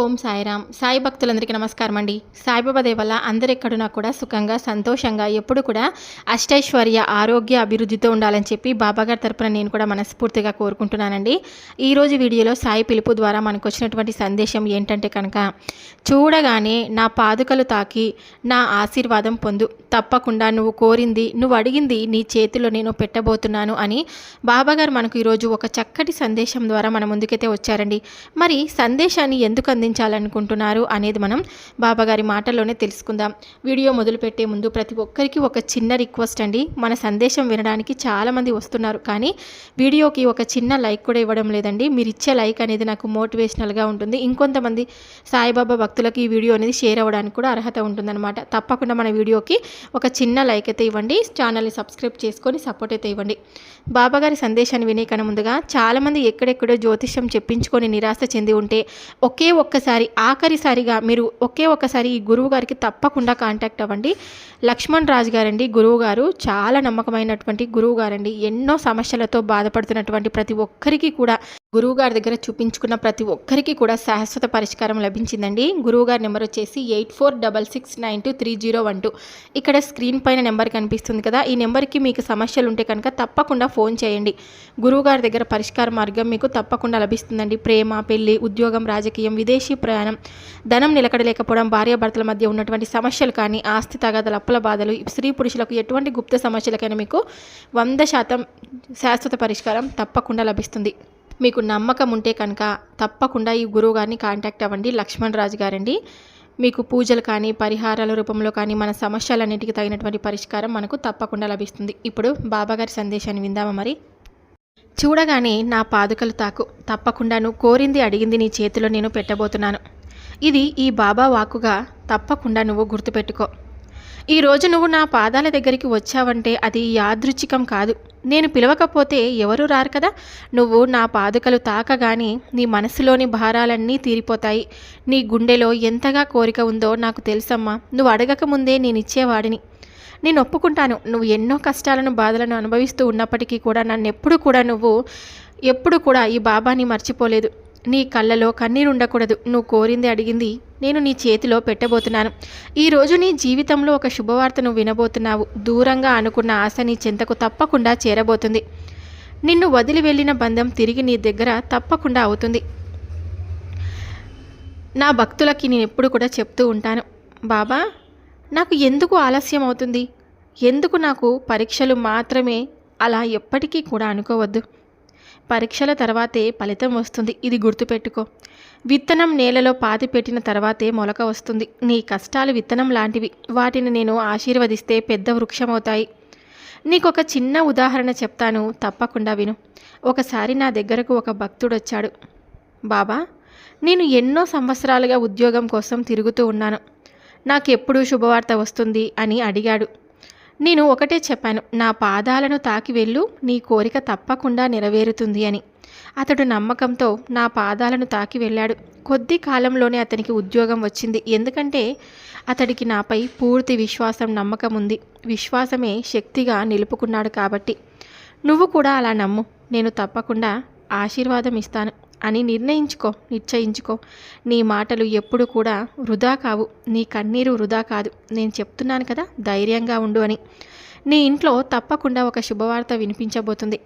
ఓం సాయిరామ్. సాయి భక్తులందరికీ నమస్కారం అండి. సాయిబాబా దేవల్ల అందరెక్కడున్నా కూడా సుఖంగా సంతోషంగా ఎప్పుడు కూడా అష్టైశ్వర్య ఆరోగ్య అభివృద్ధితో ఉండాలని చెప్పి బాబాగారి తరపున నేను కూడా మనస్ఫూర్తిగా కోరుకుంటున్నానండి. ఈరోజు వీడియోలో సాయి పిలుపు ద్వారా మనకు వచ్చినటువంటి సందేశం ఏంటంటే కనుక చూడగానే నా పాదుకలు తాకి నా ఆశీర్వాదం పొందు. తప్పకుండా నువ్వు కోరింది నువ్వు అడిగింది నీ చేతిలో నేను పెట్టబోతున్నాను అని బాబాగారు మనకు ఈరోజు ఒక చక్కటి సందేశం ద్వారా మన ముందుకైతే వచ్చారండి. మరి సందేశాన్ని ఎందుకు అందించాలనుకుంటున్నారు అనేది మనం బాబాగారి మాటల్లోనే తెలుసుకుందాం. వీడియో మొదలుపెట్టే ముందు ప్రతి ఒక్కరికి ఒక చిన్న రిక్వెస్ట్ అండి. మన సందేశం వినడానికి చాలామంది వస్తున్నారు కానీ వీడియోకి ఒక చిన్న లైక్ కూడా ఇవ్వడం లేదండి. మీరు ఇచ్చే లైక్ అనేది నాకు మోటివేషనల్గా ఉంటుంది. ఇంకొంతమంది సాయిబాబా భక్తులకు ఈ వీడియో అనేది షేర్ అవ్వడానికి కూడా అర్హత ఉంటుందన్నమాట. తప్పకుండా మన వీడియోకి ఒక చిన్న లైక్ అయితే ఇవ్వండి. ఛానల్ని సబ్స్క్రైబ్ చేసుకొని సపోర్ట్ అయితే ఇవ్వండి. బాబాగారి సందేశాన్ని వినే కన్నా ముందుగా చాలామంది ఎక్కడెక్కడో జ్యోతిష్యం చెప్పించుకొని నిరాశ చెంది ఉంటే ఒకే ఒక్క ఒక్కసారి ఆఖరిసారిగా మీరు ఒకే ఒక్కసారి ఈ గురువు గారికి తప్పకుండా కాంటాక్ట్ అవ్వండి. లక్ష్మణ్ రాజు గారండి గురువు గారు చాలా నమ్మకమైనటువంటి గురువు గారండి. ఎన్నో సమస్యలతో బాధపడుతున్నటువంటి ప్రతి ఒక్కరికి కూడా గురువు గారి దగ్గర చూపించుకున్న ప్రతి ఒక్కరికి కూడా శాశ్వత పరిష్కారం లభించిందండి. గురువు గారి నెంబర్ వచ్చేసి eight four double six nine two three zero one two. ఇక్కడ స్క్రీన్ పైన నెంబర్ కనిపిస్తుంది కదా ఈ నెంబర్కి మీకు సమస్యలు ఉంటే కనుక తప్పకుండా ఫోన్ చేయండి. గురువు గారి దగ్గర పరిష్కార మార్గం మీకు తప్పకుండా లభిస్తుందండి. ప్రేమ పెళ్ళి ఉద్యోగం రాజకీయం విదేశీ ప్రయాణం ధనం నిలకడలేకపోవడం భార్యాభర్తల మధ్య ఉన్నటువంటి సమస్యలు కానీ ఆస్తి తగాదలు అప్పుల బాధలు. స్త్రీ పురుషులకు ఎటువంటి గుప్త సమస్యలకైనా మీకు వంద శాతం శాశ్వత పరిష్కారం తప్పకుండా లభిస్తుంది. మీకు నమ్మకం ఉంటే కనుక తప్పకుండా ఈ గురువు గారిని కాంటాక్ట్ అవ్వండి. లక్ష్మణ్ రాజు గారండి. మీకు పూజలు కానీ పరిహారాల రూపంలో కానీ మన సమస్యలన్నిటికీ తగినటువంటి పరిష్కారం మనకు తప్పకుండా లభిస్తుంది. ఇప్పుడు బాబాగారి సందేశాన్ని విందామా మరి? చూడగానే నా పాదుకలు తాకు. తప్పకుండా నువ్వు కోరింది అడిగింది నీ చేతిలో నేను పెట్టబోతున్నాను. ఇది ఈ బాబా వాక్కుగా తప్పకుండా నువ్వు గుర్తుపెట్టుకో. ఈరోజు నువ్వు నా పాదాల దగ్గరికి వచ్చావంటే అది యాదృచ్ఛికం కాదు. నేను పిలవకపోతే ఎవరు రారు కదా? నువ్వు నా పాదుకలు తాకగానే నీ మనసులోని భారాలన్నీ తీరిపోతాయి. నీ గుండెలో ఎంతగా కోరిక ఉందో నాకు తెలుసమ్మా. నువ్వు అడగక ముందే నేను ఇచ్చేవాడిని. నేను ఒప్పుకుంటాను. నువ్వు ఎన్నో కష్టాలను బాధలను అనుభవిస్తూ ఉన్నప్పటికీ కూడా నన్ను ఎప్పుడు కూడా నువ్వు ఎప్పుడు కూడా ఈ బాబాని మర్చిపోలేదు. నీ కళ్ళలో కన్నీరు ఉండకూడదు. నువ్వు కోరింది అడిగింది నేను నీ చేతిలో పెట్టబోతున్నాను. ఈరోజు నీ జీవితంలో ఒక శుభవార్తను వినబోతున్నావు. దూరంగా అనుకున్న ఆశ నీ చెంతకు తప్పకుండా చేరబోతుంది. నిన్ను వదిలి వెళ్ళిన బంధం తిరిగి నీ దగ్గర తప్పకుండా అవుతుంది. నా భక్తులకి నేను ఎప్పుడు కూడా చెప్తూ ఉంటాను బాబా నాకు ఎందుకు ఆలస్యం అవుతుంది? ఎందుకు నాకు పరీక్షలు మాత్రమే అలా ఎప్పటికీ కూడా అనుకోవద్దు. పరీక్షల తర్వాతే ఫలితం వస్తుంది. ఇది గుర్తుపెట్టుకో. విత్తనం నేలలో పాతి పెట్టిన తర్వాతే మొలక వస్తుంది. నీ కష్టాలు విత్తనం లాంటివి. వాటిని నేను ఆశీర్వదిస్తే పెద్ద వృక్షమవుతాయి. నీకు ఒక చిన్న ఉదాహరణ చెప్తాను. తప్పకుండా విను. ఒకసారి నా దగ్గరకు ఒక భక్తుడు వచ్చాడు బాబా నేను ఎన్నో సంవత్సరాలుగా ఉద్యోగం కోసం తిరుగుతూ ఉన్నాను. నాకెప్పుడు శుభవార్త వస్తుంది అని అడిగాడు. నేను ఒకటే చెప్పాను నా పాదాలను తాకి వెళ్ళు నీ కోరిక తప్పకుండా నెరవేరుతుంది అని. అతడు నమ్మకంతో నా పాదాలను తాకి వెళ్ళాడు. కొద్ది కాలంలోనే అతనికి ఉద్యోగం వచ్చింది. ఎందుకంటే అతడికి నాపై పూర్తి విశ్వాసం నమ్మకం ఉంది. విశ్వాసమే శక్తిగా నిలుపుకున్నాడు కాబట్టి. నువ్వు కూడా అలా నమ్ము. నేను తప్పకుండా ఆశీర్వాదం ఇస్తాను. అని నిర్ణయించుకో నిశ్చయించుకో. నీ మాటలు ఎప్పుడు కూడా వృధా కావు. నీ కన్నీరు వృధా కాదు. నేను చెప్తున్నాను కదా ధైర్యంగా ఉండు అని. నీ ఇంట్లో తప్పకుండా ఒక శుభవార్త వినిపించబోతుంది.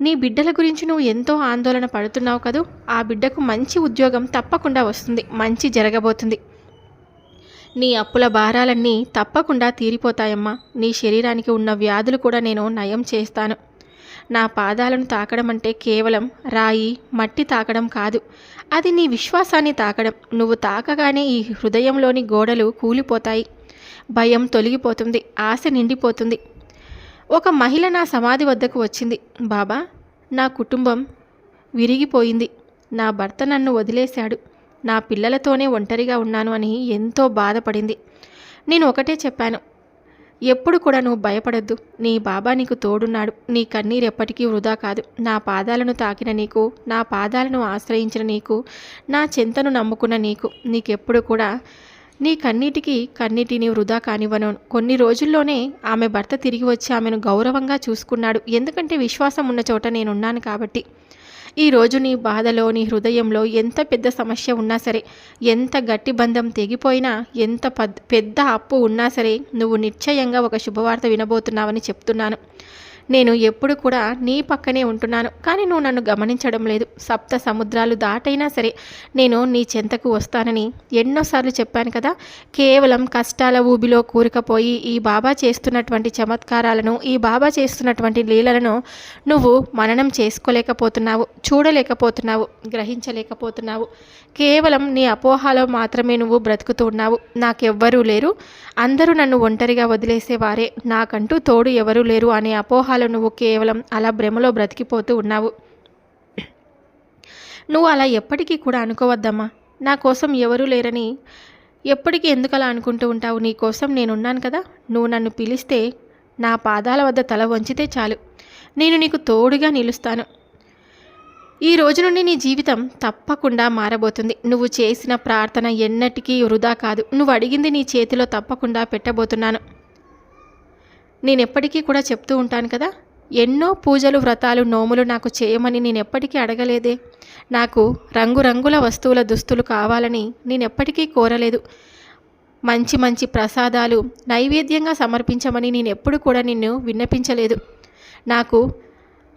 నీ బిడ్డల గురించి నువ్వు ఎంతో ఆందోళన పడుతున్నావు కదూ? ఆ బిడ్డకు మంచి ఉద్యోగం తప్పకుండా వస్తుంది. మంచి జరగబోతుంది. నీ అప్పుల భారాలన్నీ తప్పకుండా తీరిపోతాయమ్మా. నీ శరీరానికి ఉన్న వ్యాధులు కూడా నేను నయం చేస్తాను. నా పాదాలను తాకడం అంటే కేవలం రాయి మట్టి తాకడం కాదు. అది నీ విశ్వాసాన్ని తాకడం. నువ్వు తాకగానే ఈ హృదయంలోని గోడలు కూలిపోతాయి. భయం తొలగిపోతుంది. ఆశ నిండిపోతుంది. ఒక మహిళ నా సమాధి వద్దకు వచ్చింది. బాబా నా కుటుంబం విరిగిపోయింది. నా భర్త నన్ను వదిలేశాడు. నా పిల్లలతోనే ఒంటరిగా ఉన్నాను అని ఎంతో బాధపడింది. నేను ఒకటే చెప్పాను. ఎప్పుడు కూడా నువ్వు భయపడద్దు. నీ బాబా నీకు తోడున్నాడు. నీ కన్నీరు ఎప్పటికీ వృధా కాదు. నా పాదాలను తాకిన నీకు నా పాదాలను ఆశ్రయించిన నీకు నా చింతను నమ్ముకున్న నీకు నీకెప్పుడు కూడా నీ కన్నీటికి కన్నీటిని వృధా కానివ్వను. కొన్ని రోజుల్లోనే ఆమె భర్త తిరిగి వచ్చి ఆమెను గౌరవంగా చూసుకున్నాడు. ఎందుకంటే విశ్వాసం ఉన్న చోట నేనున్నాను కాబట్టి. ఈరోజు నీ బాధలో నీ హృదయంలో ఎంత పెద్ద సమస్య ఉన్నా సరే ఎంత గట్టి బంధం తెగిపోయినా ఎంత పెద్ద అప్పు ఉన్నా సరే నువ్వు నిశ్చయంగా ఒక శుభవార్త వినబోతున్నావని చెప్తున్నాను. నేను ఎప్పుడు కూడా నీ పక్కనే ఉంటున్నాను కానీ నువ్వు నన్ను గమనించడం లేదు. సప్త సముద్రాలు దాటైనా సరే నేను నీ చెంతకు వస్తానని ఎన్నోసార్లు చెప్పాను కదా. కేవలం కష్టాల ఊబిలో కూరుకపోయి ఈ బాబా చేస్తున్నటువంటి చమత్కారాలను ఈ బాబా చేస్తున్నటువంటి లీలలను నువ్వు మననం చేసుకోలేకపోతున్నావు చూడలేకపోతున్నావు గ్రహించలేకపోతున్నావు. కేవలం నీ అపోహలో మాత్రమే నువ్వు బ్రతుకుతూ ఉన్నావు. నాకెవ్వరూ లేరు. అందరూ నన్ను ఒంటరిగా వదిలేసేవారే. నాకంటూ తోడు ఎవరూ లేరు అనే అపోహాలు నువ్వు కేవలం అలా భ్రమలో బ్రతికిపోతూ ఉన్నావు. నువ్వు అలా ఎప్పటికీ కూడా అనుకోవద్దమ్మా. నా కోసం ఎవరూ లేరని ఎప్పటికీ ఎందుకు అలా అనుకుంటూ ఉంటావు? నీ కోసం నేనున్నాను కదా. నువ్వు నన్ను పిలిస్తే నా పాదాల వద్ద తల వంచితే చాలు. నేను నీకు తోడుగా నిలుస్తాను. ఈ రోజు నుండి నీ జీవితం తప్పకుండా మారబోతుంది. నువ్వు చేసిన ప్రార్థన ఎన్నటికీ వృధా కాదు. నువ్వు అడిగింది నీ చేతిలో తప్పకుండా పెట్టబోతున్నాను. నేను ఎప్పటికీ కూడా చెప్తూ ఉంటాను కదా ఎన్నో పూజలు వ్రతాలు నోములు నాకు చేయమని నేను ఎప్పటికీ అడగలేదే. నాకు రంగురంగుల వస్తువుల దుస్తులు కావాలని నేను ఎప్పటికీ కోరలేదు. మంచి మంచి ప్రసాదాలు నైవేద్యంగా సమర్పించమని నేను ఎప్పుడు కూడా నిన్ను విన్నపించలేదు. నాకు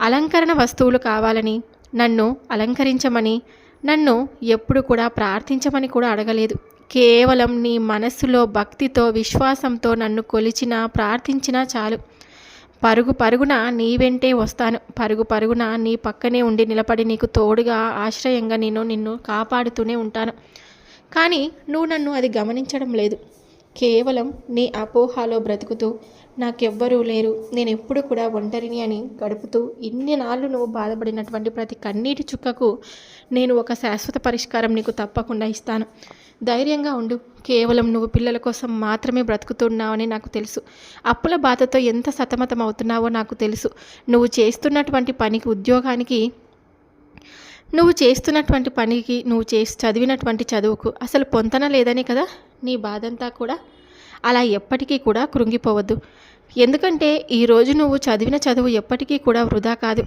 అలంకరణ వస్తువులు కావాలని నన్ను అలంకరించమని నన్ను ఎప్పుడు కూడా ప్రార్థించమని కూడా అడగలేదు. కేవలం నీ మనస్సులో భక్తితో విశ్వాసంతో నన్ను కొలిచినా ప్రార్థించినా చాలు. పరుగు పరుగున నీ వెంటే వస్తాను. పరుగు పరుగున నీ పక్కనే ఉండి నిలబడి నీకు తోడుగా ఆశ్రయంగా నేను నిన్ను కాపాడుతూనే ఉంటాను. కానీ నువ్వు నన్ను అది గమనించడం లేదు. కేవలం నీ అపోహాలో బ్రతుకుతూ నాకెవ్వరూ లేరు. నేను ఎప్పుడు కూడా ఒంటరిని అని గడుపుతూ ఇన్ని నాళ్ళు నువ్వు బాధపడినటువంటి ప్రతి కన్నీటి చుక్కకు నేను ఒక శాశ్వత పరిష్కారం నీకు తప్పకుండా ఇస్తాను. ధైర్యంగా ఉండు. కేవలం నువ్వు పిల్లల కోసం మాత్రమే బ్రతుకుతున్నావని నాకు తెలుసు. అప్పుల బాధతో ఎంత సతమతం అవుతున్నావో నాకు తెలుసు. నువ్వు చేస్తున్నటువంటి పనికి ఉద్యోగానికి నువ్వు చేస్తున్నటువంటి పనికి నువ్వు చేసి చదివినటువంటి చదువుకు అసలు పొంతన లేదనే కదా? నీ బాధంతా కూడా అలా ఎప్పటికీ కూడా కృంగిపోవద్దు. ఎందుకంటే ఈరోజు నువ్వు చదివిన చదువు ఎప్పటికీ కూడా వృధా కాదు.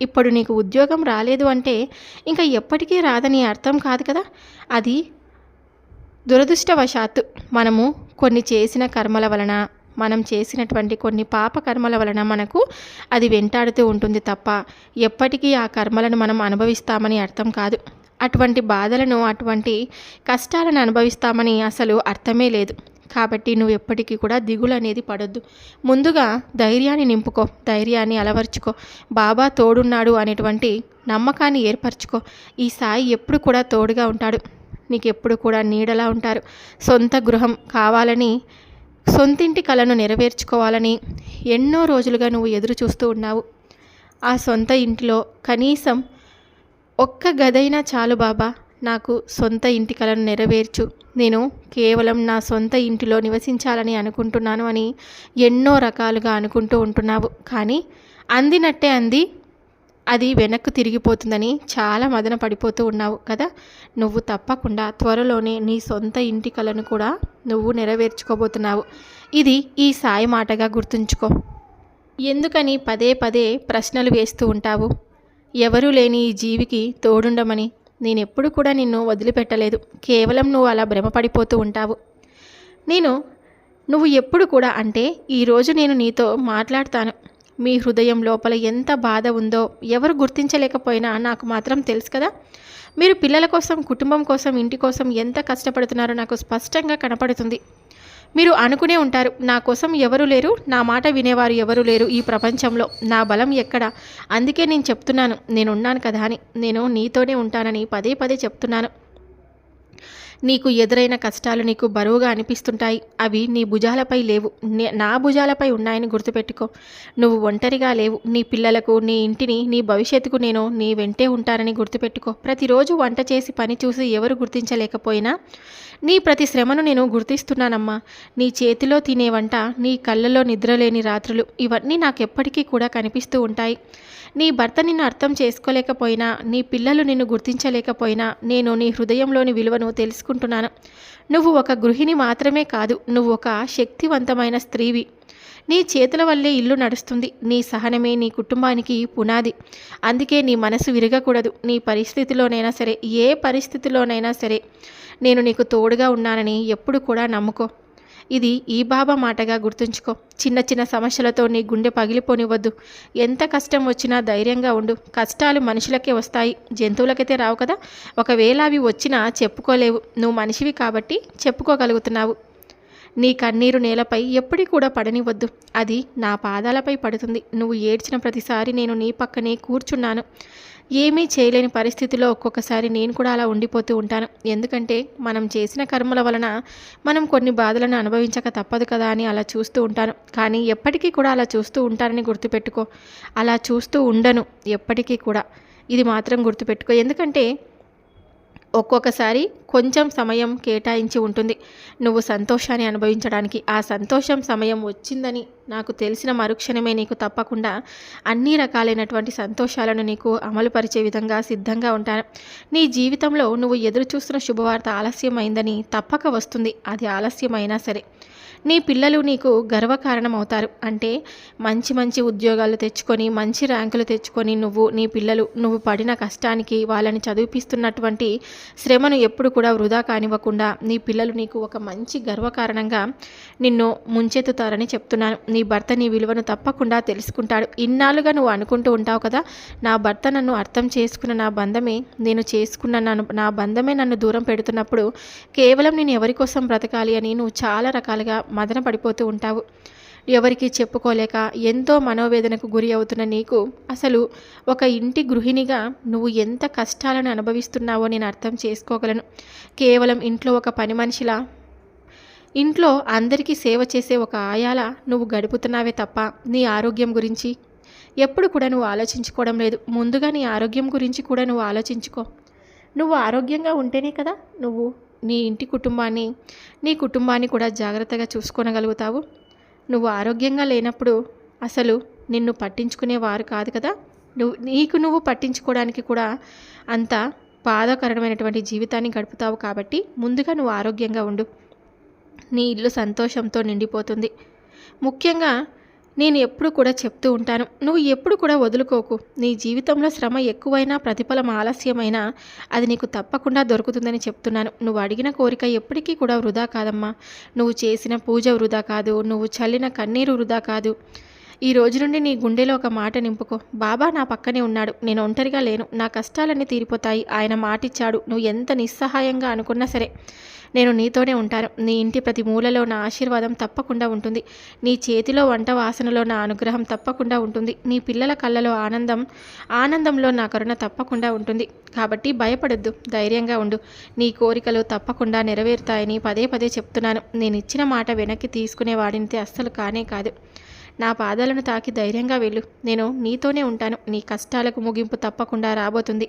ఇప్పుడు నీకు ఉద్యోగం రాలేదు అంటే ఇంకా ఎప్పటికీ రాదని అర్థం కాదు కదా? అది దురదృష్టవశాత్తు మనము కొన్ని చేసిన కర్మల వలన మనం చేసినటువంటి కొన్ని పాప కర్మల వలన మనకు అది వెంటాడుతూ ఉంటుంది తప్ప ఎప్పటికీ ఆ కర్మలను మనం అనుభవిస్తామని అర్థం కాదు. అటువంటి బాధలను అటువంటి కష్టాలను అనుభవిస్తామని అసలు అర్థమే లేదు. కాబట్టి నువ్వు ఎప్పటికీ కూడా దిగులు అనేది పడొద్దు. ముందుగా ధైర్యాన్ని నింపుకో ధైర్యాన్ని అలవర్చుకో. బాబా తోడున్నాడు అనేటువంటి నమ్మకాన్ని ఏర్పరచుకో. ఈ సాయి ఎప్పుడు కూడా తోడుగా ఉంటాడు. నీకు ఎప్పుడు కూడా నీడలా ఉంటారు. సొంత గృహం కావాలని సొంతింటి కలను నెరవేర్చుకోవాలని ఎన్నో రోజులుగా నువ్వు ఎదురు చూస్తూ ఉన్నావు. ఆ సొంత ఇంటిలో కనీసం ఒక్క గదైనా చాలు బాబా. నాకు సొంత ఇంటి కలను నెరవేర్చు. నేను కేవలం నా సొంత ఇంటిలో నివసించాలని అనుకుంటున్నాను అని ఎన్నో రకాలుగా అనుకుంటూ ఉంటున్నావు. కానీ అందినట్టే అంది. అది వెనక్కు తిరిగిపోతుందని చాలా మదన పడిపోతూ ఉన్నావు కదా. నువ్వు తప్పకుండా త్వరలోనే నీ సొంత ఇంటి కలను కూడా నువ్వు నెరవేర్చుకోబోతున్నావు. ఇది ఈ సాయి మాటగా గుర్తుంచుకో. ఎందుకని పదే పదే ప్రశ్నలు వేస్తూ ఉంటావు? ఎవరూ లేని ఈ జీవికి తోడుండమని నేను ఎప్పుడు కూడా నిన్ను వదిలిపెట్టలేదు. కేవలం నువ్వు అలా భ్రమపడిపోతూ ఉంటావు. నేను నువ్వు ఎప్పుడు కూడా అంటే ఈరోజు నేను నీతో మాట్లాడతాను. మీ హృదయం లోపల ఎంత బాధ ఉందో ఎవరు గుర్తించలేకపోయినా నాకు మాత్రం తెలుసు కదా. మీరు పిల్లల కోసం కుటుంబం కోసం ఇంటి కోసం ఎంత కష్టపడుతున్నారో నాకు స్పష్టంగా కనపడుతుంది. మీరు అనుకునే ఉంటారు నా కోసం ఎవరు లేరు నా మాట వినేవారు ఎవరు లేరు ఈ ప్రపంచంలో. నా బలం ఎక్కడ? అందుకే నేను చెప్తున్నాను నేను ఉన్నాను కదా అని. నేను నీతోనే ఉంటానని పదే పదే చెప్తున్నాను. నీకు ఎదురైన కష్టాలు నీకు బరువుగా అనిపిస్తుంటాయి. అవి నీ భుజాలపై లేవు. నా భుజాలపై ఉన్నాయని గుర్తుపెట్టుకో. నువ్వు ఒంటరిగా లేవు. నీ పిల్లలకు నీ ఇంటిని నీ భవిష్యత్తుకు నేను నీ వెంటే ఉంటానని గుర్తుపెట్టుకో. ప్రతిరోజు వంట చేసి పని చూసి ఎవరు గుర్తించలేకపోయినా నీ ప్రతి శ్రమను నేను గుర్తిస్తున్నానమ్మా. నీ చేతిలో తినే వంట నీ కళ్ళలో నిద్రలేని రాత్రులు ఇవన్నీ నాకెప్పటికీ కూడా కనిపిస్తూ ఉంటాయి. నీ భర్త నిన్ను అర్థం చేసుకోలేకపోయినా నీ పిల్లలు నిన్ను గుర్తించలేకపోయినా నేను నీ హృదయంలోని విలువను తెలుసుకుంటున్నాను. నువ్వు ఒక గృహిణి మాత్రమే కాదు నువ్వు ఒక శక్తివంతమైన స్త్రీవి. నీ చేతుల వల్లే ఇల్లు నడుస్తుంది నీ సహనమే నీ కుటుంబానికి పునాది. అందుకే నీ మనసు విరగకూడదు నీ పరిస్థితిలోనైనా సరే ఏ పరిస్థితిలోనైనా సరే. నేను నీకు తోడుగా ఉన్నానని ఎప్పుడు కూడా నమ్ముకో. ఇది ఈ బాబా మాటగా గుర్తుంచుకో. చిన్న చిన్న సమస్యలతో నీ గుండె పగిలిపోనివ్వద్దు. ఎంత కష్టం వచ్చినా ధైర్యంగా ఉండు. కష్టాలు మనుషులకే వస్తాయి జంతువులకైతే రావు కదా. ఒకవేళ అవి వచ్చినా చెప్పుకోలేవు. నువ్వు మనిషివి కాబట్టి చెప్పుకోగలుగుతున్నావు. నీ కన్నీరు నేలపై ఎప్పటి కూడా పడనివ్వద్దు. అది నా పాదాలపై పడుతుంది. నువ్వు ఏడ్చిన ప్రతిసారి నేను నీ పక్కనే కూర్చున్నాను. ఏమీ చేయలేని పరిస్థితిలో ఒక్కొక్కసారి నేను కూడా అలా ఉండిపోతూ ఉంటాను. ఎందుకంటే మనం చేసిన కర్మల వలన మనం కొన్ని బాధలను అనుభవించక తప్పదు కదా అని అలా చూస్తూ ఉంటాను. కానీ ఎప్పటికీ కూడా అలా చూస్తూ ఉంటానని గుర్తుపెట్టుకో. అలా చూస్తూ ఉండను ఎప్పటికీ కూడా. ఇది మాత్రం గుర్తుపెట్టుకో. ఎందుకంటే ఒక్కొక్కసారి కొంచెం సమయం కేటాయించి ఉంటుంది. నువ్వు సంతోషాన్ని అనుభవించడానికి. ఆ సంతోషం సమయం వచ్చిందని నాకు తెలిసిన మరుక్షణమే నీకు తప్పకుండా అన్ని రకాలైనటువంటి సంతోషాలను నీకు అమలుపరిచే విధంగా సిద్ధంగా ఉంటాను. నీ జీవితంలో నువ్వు ఎదురు చూస్తున్న శుభవార్త ఆలస్యమైందని తప్పక వస్తుంది. అది ఆలస్యమైనా సరే. నీ పిల్లలు నీకు గర్వకారణం అవుతారు అంటే మంచి మంచి ఉద్యోగాలు తెచ్చుకొని మంచి ర్యాంకులు తెచ్చుకొని నువ్వు నీ పిల్లలు నువ్వు పడిన కష్టానికి వాళ్ళని చదివిపిస్తున్నటువంటి శ్రమను ఎప్పుడు కూడా వృధా కానివ్వకుండా నీ పిల్లలు నీకు ఒక మంచి గర్వకారణంగా నిన్ను ముంచెత్తుతారని చెప్తున్నాను. నీ భర్త నీ విలువను తప్పకుండా తెలుసుకుంటాడు. ఇన్నాళ్ళుగా నువ్వు అనుకుంటూ ఉంటావు కదా నా భర్త నన్ను అర్థం చేసుకున్న నా బంధమే నేను చేసుకున్న నన్ను నా బంధమే నన్ను దూరం పెడుతున్నప్పుడు కేవలం నేను ఎవరి కోసం బ్రతకాలి అని నువ్వు చాలా రకాలుగా మదన పడిపోతూ ఉంటావు. ఎవరికి చెప్పుకోలేక ఎంతో మనోవేదనకు గురి అవుతున్న నీకు అసలు ఒక ఇంటి గృహిణిగా నువ్వు ఎంత కష్టాలను అనుభవిస్తున్నావో నేను అర్థం చేసుకోగలను. కేవలం ఇంట్లో ఒక పని మనిషిలా ఇంట్లో అందరికీ సేవ చేసే ఒక ఆయాల నువ్వు గడుపుతున్నావే తప్ప నీ ఆరోగ్యం గురించి? ఎప్పుడు కూడా నువ్వు ఆలోచించుకోవడం లేదు. ముందుగా నీ ఆరోగ్యం గురించి కూడా నువ్వు ఆలోచించుకో. నువ్వు ఆరోగ్యంగా ఉంటేనే కదా నువ్వు నీ ఇంటి కుటుంబాన్ని నీ కుటుంబాన్ని కూడా జాగ్రత్తగా చూసుకోనగలుగుతావు. నువ్వు ఆరోగ్యంగా లేనప్పుడు అసలు నిన్ను పట్టించుకునేవారు కాదు కదా. నువ్వు నీకు నువ్వు పట్టించుకోవడానికి కూడా అంత బాధాకరమైనటువంటి జీవితాన్ని గడుపుతావు కాబట్టి ముందుగా నువ్వు ఆరోగ్యంగా ఉండు. నీ ఇల్లు సంతోషంతో నిండిపోతుంది. ముఖ్యంగా నేను ఎప్పుడు కూడా చెప్తూ ఉంటాను నువ్వు ఎప్పుడు కూడా వదులుకోకు. నీ జీవితంలో శ్రమ ఎక్కువైనా ప్రతిఫలం ఆలస్యమైనా అది నీకు తప్పకుండా దొరుకుతుందని చెప్తున్నాను. నువ్వు అడిగిన కోరిక ఎప్పటికీ కూడా వృధా కాదమ్మా. నువ్వు చేసిన పూజ వృధా కాదు. నువ్వు చల్లిన కన్నీరు వృధా కాదు. ఈ రోజు నుండి నీ గుండెలో ఒక మాట నింపుకో. బాబా నా పక్కనే ఉన్నాడు. నేను ఒంటరిగా లేను. నా కష్టాలన్నీ తీరిపోతాయి. ఆయన మాటిచ్చాడు. నువ్వు ఎంత నిస్సహాయంగా అనుకున్నా సరే నేను నీతోనే ఉంటాను. నీ ఇంటి ప్రతి మూలలో నా ఆశీర్వాదం తప్పకుండా ఉంటుంది. నీ చేతిలో వంట వాసనలో నా అనుగ్రహం తప్పకుండా ఉంటుంది. నీ పిల్లల కళ్ళలో ఆనందం ఆనందంలో నా కరుణ తప్పకుండా ఉంటుంది. కాబట్టి భయపడొద్దు. ధైర్యంగా ఉండు. నీ కోరికలు తప్పకుండా నెరవేరుతాయని పదే పదే చెప్తున్నాను. నేను ఇచ్చిన మాట వెనక్కి తీసుకునే వాడినితే అస్సలు కానే కాదు. నా పాదాలను తాకి ధైర్యంగా వెళ్ళు. నేను నీతోనే ఉంటాను. నీ కష్టాలకు ముగింపు తప్పకుండా రాబోతుంది.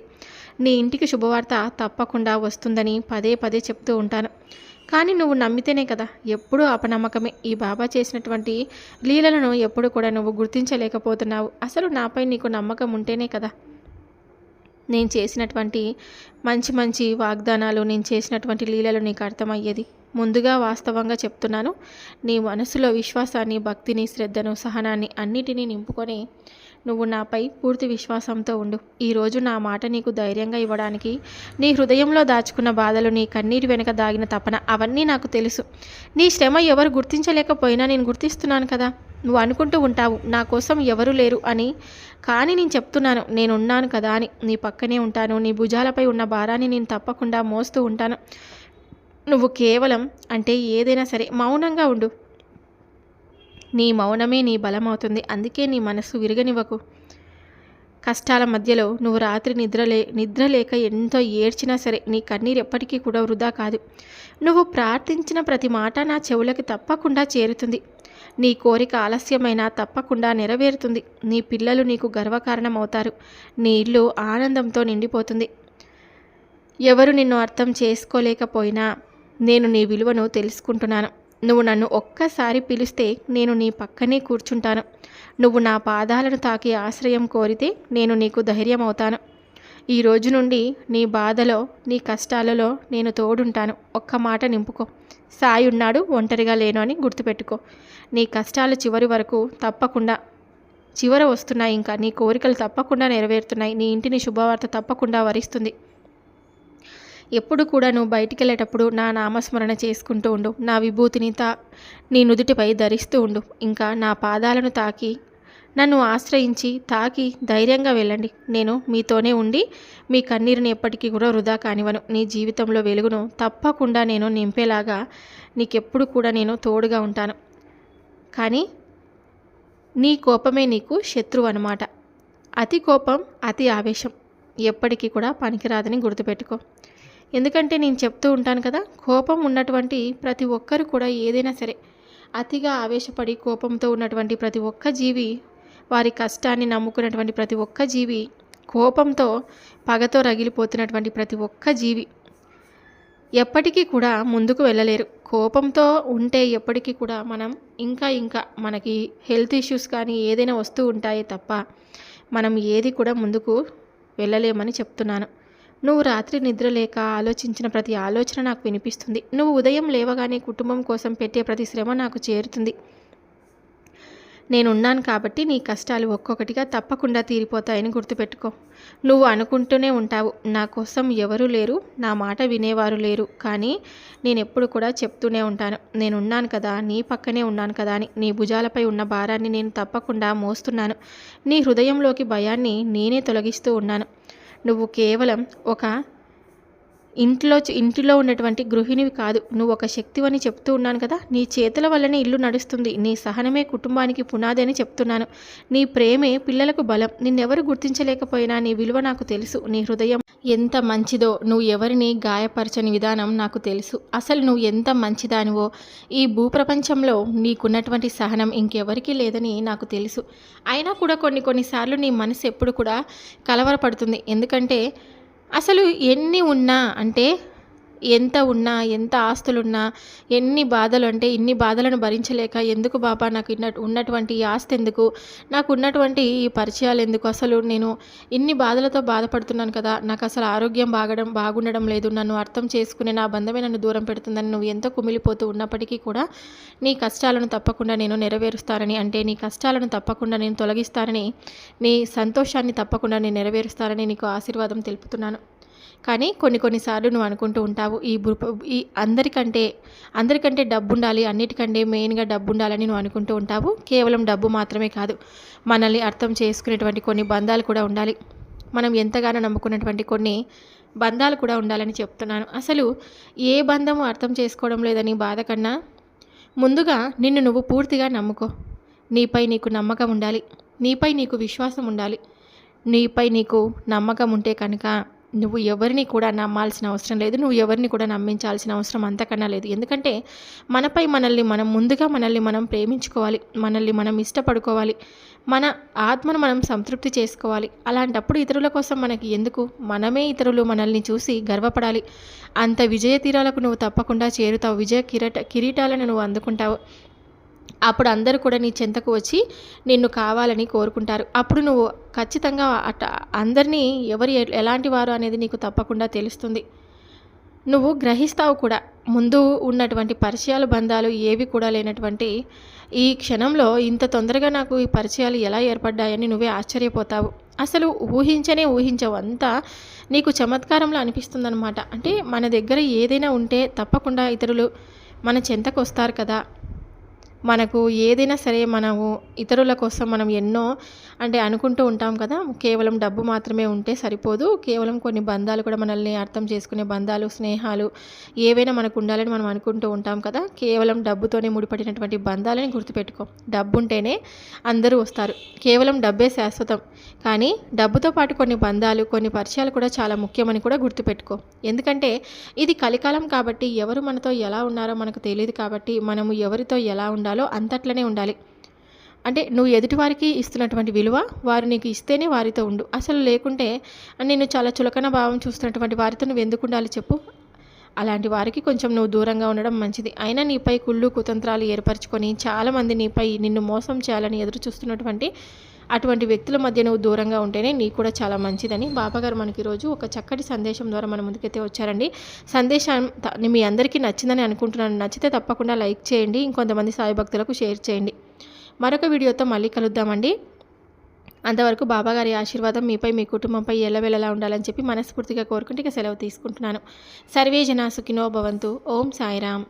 నీ ఇంటికి శుభవార్త తప్పకుండా వస్తుందని పదే పదే చెప్తూ ఉంటాను. కానీ నువ్వు నమ్మితేనే కదా ఎప్పుడూ అపనమ్మకమే. ఈ బాబా చేసినటువంటి లీలలను ఎప్పుడు కూడా నువ్వు గుర్తించలేకపోతున్నావు. అసలు నాపై నీకు నమ్మకం ఉంటేనే కదా. నేను చేసినటువంటి మంచి మంచి వాగ్దానాలు నేను చేసినటువంటి లీలలు నీకు అర్థమయ్యేది. ముందుగా వాస్తవంగా చెప్తున్నాను నీ మనసులో విశ్వాసాన్ని భక్తిని శ్రద్ధను సహనాన్ని అన్నిటినీ నింపుకొని నువ్వు నాపై పూర్తి విశ్వాసంతో ఉండు. ఈరోజు నా మాట నీకు ధైర్యంగా ఇవ్వడానికి నీ హృదయంలో దాచుకున్న బాధలు నీ కన్నీటి వెనుక దాగిన తపన అవన్నీ నాకు తెలుసు. నీ శ్రమ ఎవరు గుర్తించలేకపోయినా నేను గుర్తిస్తున్నాను కదా. నువ్వు అనుకుంటూ ఉంటావు నా కోసం ఎవరు లేరు అని. కానీ నేను చెప్తున్నాను నేనున్నాను కదా అని. నీ పక్కనే ఉంటాను నీ భుజాలపై ఉన్న భారాన్ని నేను తప్పకుండా మోస్తూ ఉంటాను. నువ్వు కేవలం అంటే ఏదైనా సరే మౌనంగా ఉండు. నీ మౌనమే నీ బలమవుతుంది అందుకే నీ మనసు విరగనివ్వకు. కష్టాల మధ్యలో నువ్వు రాత్రి నిద్రలే నిద్ర లేక ఎంతో ఏడ్చినా సరే నీ కన్నీరు ఎప్పటికీ కూడా వృధా కాదు. నువ్వు ప్రార్థించిన ప్రతి మాట నా చెవులకి తప్పకుండా చేరుతుంది. నీ కోరిక ఆలస్యమైనా తప్పకుండా నెరవేరుతుంది. నీ పిల్లలు నీకు గర్వకారణం అవుతారు నీ ఇల్లు ఆనందంతో నిండిపోతుంది. ఎవరు నిన్ను అర్థం చేసుకోలేకపోయినా నేను నీ విలువను తెలుసుకుంటున్నాను. నువ్వు నన్ను ఒక్కసారి పిలిస్తే నేను నీ పక్కనే కూర్చుంటాను. నువ్వు నా పాదాలను తాకి ఆశ్రయం కోరితే నేను నీకు ధైర్యం అవుతాను ఈ రోజు నుండి నీ బాధలో నీ కష్టాలలో నేను తోడుంటాను. ఒక్క మాట నింపుకో. సాయి ఉన్నాడు ఒంటరిగా లేను అని గుర్తుపెట్టుకో. నీ కష్టాలు చివరి వరకు తప్పకుండా చివర వస్తున్నాయి ఇంకా. నీ కోరికలు తప్పకుండా నెరవేరుతున్నాయి. నీ ఇంటిని శుభవార్త తప్పకుండా వరిస్తుంది. ఎప్పుడు కూడా నువ్వు బయటికి వెళ్ళేటప్పుడు నా నామస్మరణ చేసుకుంటూ ఉండు. నా విభూతిని తా నీ నుదుటిపై ధరిస్తూ ఉండు. ఇంకా నా పాదాలను తాకి నన్ను ఆశ్రయించి తాకి ధైర్యంగా వెళ్ళండి. నేను మీతోనే ఉండి మీ కన్నీరుని ఎప్పటికీ కూడా వృధా కానివను నీ జీవితంలో వెలుగును తప్పకుండా నేను నింపేలాగా నీకెప్పుడు కూడా నేను తోడుగా ఉంటాను. కానీ నీ కోపమే నీకు శత్రువు అనమాట అతి కోపం అతి ఆవేశం ఎప్పటికీ కూడా పనికిరాదని గుర్తుపెట్టుకో. ఎందుకంటే నేను చెప్తూ ఉంటాను కదా కోపం ఉన్నటువంటి ప్రతి ఒక్కరు కూడా ఏదైనా సరే అతిగా ఆవేశపడి కోపంతో ఉన్నటువంటి ప్రతి ఒక్క జీవి వారి కష్టాన్ని నమ్ముకున్నటువంటి ప్రతి ఒక్క జీవి కోపంతో పగతో రగిలిపోతున్నటువంటి ప్రతి ఒక్క జీవి ఎప్పటికీ కూడా ముందుకు వెళ్ళలేరు. కోపంతో ఉంటే ఎప్పటికీ కూడా మనం ఇంకా ఇంకా మనకి హెల్త్ ఇష్యూస్ కానీ ఏదైనా వస్తూ ఉంటాయే తప్ప మనం ఏది కూడా ముందుకు వెళ్ళలేమని చెప్తున్నాను. నువ్వు రాత్రి నిద్ర లేక ఆలోచించిన ప్రతి ఆలోచన నాకు వినిపిస్తుంది. నువ్వు ఉదయం లేవగానే కుటుంబం కోసం పెట్టే ప్రతి శ్రమ నాకు చేరుతుంది. నేనున్నాను కాబట్టి నీ కష్టాలు ఒక్కొక్కటిగా తప్పకుండా తీరిపోతాయని గుర్తుపెట్టుకో. నువ్వు అనుకుంటూనే ఉంటావు నా కోసం ఎవరూ లేరు నా మాట వినేవారు లేరు కానీ నేను ఎప్పుడు కూడా చెప్తూనే ఉంటాను. నేనున్నాను కదా నీ పక్కనే ఉన్నాను కదా అని నీ భుజాలపై ఉన్న భారాన్ని నేను తప్పకుండా మోస్తున్నాను. నీ హృదయంలోకి భయాన్ని నేనే తొలగిస్తూ ఉన్నాను. నువ్వు కేవలం ఒక ఇంట్లో ఇంటిలో ఉన్నటువంటి గృహిణివి కాదు. నువ్వు ఒక శక్తివని చెప్తూ ఉన్నాను కదా నీ చేతుల వల్లనే ఇల్లు నడుస్తుంది. నీ సహనమే కుటుంబానికి పునాది అని చెప్తున్నాను. నీ ప్రేమే పిల్లలకు బలం. నిన్నెవరు గుర్తించలేకపోయినా నీ విలువ నాకు తెలుసు. నీ హృదయం ఎంత మంచిదో నువ్వు ఎవరిని గాయపరచని విధానం నాకు తెలుసు. అసలు నువ్వు ఎంత మంచిదానివో ఈ భూప్రపంచంలో నీకున్నటువంటి సహనం ఇంకెవరికీ లేదని నాకు తెలుసు. అయినా కూడా కొన్ని కొన్నిసార్లు నీ మనసు ఎప్పుడు కూడా కలవరపడుతుంది. ఎందుకంటే అసలు ఎన్ని ఉన్నా అంటే ఎంత ఉన్నా ఎంత ఆస్తులున్నా ఎన్ని బాధలు అంటే ఇన్ని బాధలను భరించలేక ఎందుకు బాబా నాకు ఇన్న ఉన్నటువంటి ఈ ఆస్తి ఎందుకు నాకు ఉన్నటువంటి ఈ పరిచయాలు ఎందుకు అసలు నేను ఇన్ని బాధలతో బాధపడుతున్నాను కదా నాకు అసలు ఆరోగ్యం బాగడం బాగుండడం లేదు. నన్ను అర్థం చేసుకునే నా బంధమే నన్ను దూరం పెడుతుందని నువ్వు ఎంత కుమిలిపోతూ ఉన్నప్పటికీ కూడా నీ కష్టాలను తప్పకుండా నేను నెరవేరుస్తానని అంటే నీ కష్టాలను తప్పకుండా నేను తొలగిస్తానని నీ సంతోషాన్ని తప్పకుండా నేను నెరవేరుస్తానని నీకు ఆశీర్వాదం తెలుపుతున్నాను. కానీ కొన్ని కొన్నిసార్లు నువ్వు అనుకుంటూ ఉంటావు ఈ ఈ అందరికంటే అందరికంటే డబ్బు ఉండాలి అన్నిటికంటే మెయిన్గా డబ్బు ఉండాలని నువ్వు అనుకుంటూ ఉంటావు. కేవలం డబ్బు మాత్రమే కాదు మనల్ని అర్థం చేసుకునేటువంటి కొన్ని బంధాలు కూడా ఉండాలి. మనం ఎంతగానో నమ్ముకున్నటువంటి కొన్ని బంధాలు కూడా ఉండాలని చెప్తున్నాను. అసలు ఏ బంధము అర్థం చేసుకోవడం లేదని బాధ కన్నా ముందుగా నిన్ను నువ్వు పూర్తిగా నమ్ముకో. నీపై నీకు నమ్మకం ఉండాలి. నీపై నీకు విశ్వాసం ఉండాలి. నీపై నీకు నమ్మకం ఉంటే కనుక నువ్వు ఎవరిని కూడా నమ్మాల్సిన అవసరం లేదు నువ్వు ఎవరిని కూడా నమ్మించాల్సిన అవసరం అంతకన్నా లేదు. ఎందుకంటే మనపై మనల్ని మనం ముందుగా మనల్ని మనం ప్రేమించుకోవాలి మనల్ని మనం ఇష్టపడుకోవాలి మన ఆత్మను మనం సంతృప్తి చేసుకోవాలి. అలాంటప్పుడు ఇతరుల కోసం మనకి ఎందుకు? మనమే ఇతరులు మనల్ని చూసి గర్వపడాలి. అంత విజయ తీరాలకు నువ్వు తప్పకుండా చేరుతావు. విజయ కిరట కిరీటాలను నువ్వు అందుకుంటావు. అప్పుడు అందరూ కూడా నీ చెంతకు వచ్చి నిన్ను కావాలని కోరుకుంటారు. అప్పుడు నువ్వు ఖచ్చితంగా అట అందరినీ ఎవరు ఎలాంటి వారు అనేది నీకు తప్పకుండా తెలుస్తుంది. నువ్వు గ్రహిస్తావు కూడా. ముందు ఉన్నటువంటి పరిచయాలు బంధాలు ఏవి కూడా లేనటువంటి ఈ క్షణంలో ఇంత తొందరగా నాకు ఈ పరిచయాలు ఎలా ఏర్పడ్డాయని నువ్వే ఆశ్చర్యపోతావు. అసలు ఊహించనే ఊహించవు. అంతా నీకు చమత్కారంలో అనిపిస్తుందన్నమాట. అంటే మన దగ్గర ఏదైనా ఉంటే తప్పకుండా ఇతరులు మన చెంతకు వస్తారు కదా. మనకు ఏదైనా సరే మనము ఇతరుల కోసం మనం ఎన్నో అంటే అనుకుంటూ ఉంటాం కదా కేవలం డబ్బు మాత్రమే ఉంటే సరిపోదు. కేవలం కొన్ని బంధాలు కూడా మనల్ని అర్థం చేసుకునే బంధాలు స్నేహాలు ఏవైనా మనకు ఉండాలని మనం అనుకుంటూ ఉంటాం కదా కేవలం డబ్బుతోనే ముడిపడినటువంటి బంధాలని గుర్తుపెట్టుకో. డబ్బు ఉంటేనే అందరూ వస్తారు. కేవలం డబ్బే శాశ్వతం. కానీ డబ్బుతో పాటు కొన్ని బంధాలు కొన్ని పరిచయాలు కూడా చాలా ముఖ్యమని కూడా గుర్తుపెట్టుకో. ఎందుకంటే ఇది కలికాలం కాబట్టి ఎవరు మనతో ఎలా ఉన్నారో మనకు తెలియదు కాబట్టి మనము ఎవరితో ఎలా ఉండాలి అంతట్లనే ఉండాలి. అంటే నువ్వు ఎదుటివారికి ఇస్తున్నటువంటి విలువ వారు నీకు ఇస్తేనే వారితో ఉండు. అసలు లేకుంటే నేను చాలా చులకన భావం చూస్తున్నటువంటి వారితో నువ్వు ఎందుకు ఉండాలి చెప్పు. అలాంటి వారికి కొంచెం నువ్వు దూరంగా ఉండడం మంచిది. అయినా నీపై కుళ్ళు కుతంత్రాలు ఏర్పరచుకొని చాలామంది నీపై నిన్ను మోసం చేయాలని ఎదురు చూస్తున్నటువంటి అటువంటి వ్యక్తుల మధ్య నువ్వు దూరంగా ఉంటేనే నీకు కూడా చాలా మంచిదని. బాబాగారు మనకి ఈరోజు ఒక చక్కటి సందేశం ద్వారా మన ముందుకైతే వచ్చారండి. సందేశం మీ అందరికీ నచ్చిందని అనుకుంటున్నాను. నచ్చితే తప్పకుండా లైక్ చేయండి. ఇంకొంతమంది సాయి భక్తులకు షేర్ చేయండి. మరొక వీడియోతో మళ్ళీ కలుద్దామండి. అంతవరకు బాబాగారి ఆశీర్వాదం మీపై మీ కుటుంబంపై ఎల్లవెల్లలా ఉండాలని చెప్పి మనస్ఫూర్తిగా కోరుకుంటే ఇక సెలవు తీసుకుంటున్నాను. సర్వే జనా సుఖినో భవంతు. ఓం సాయిరామ్.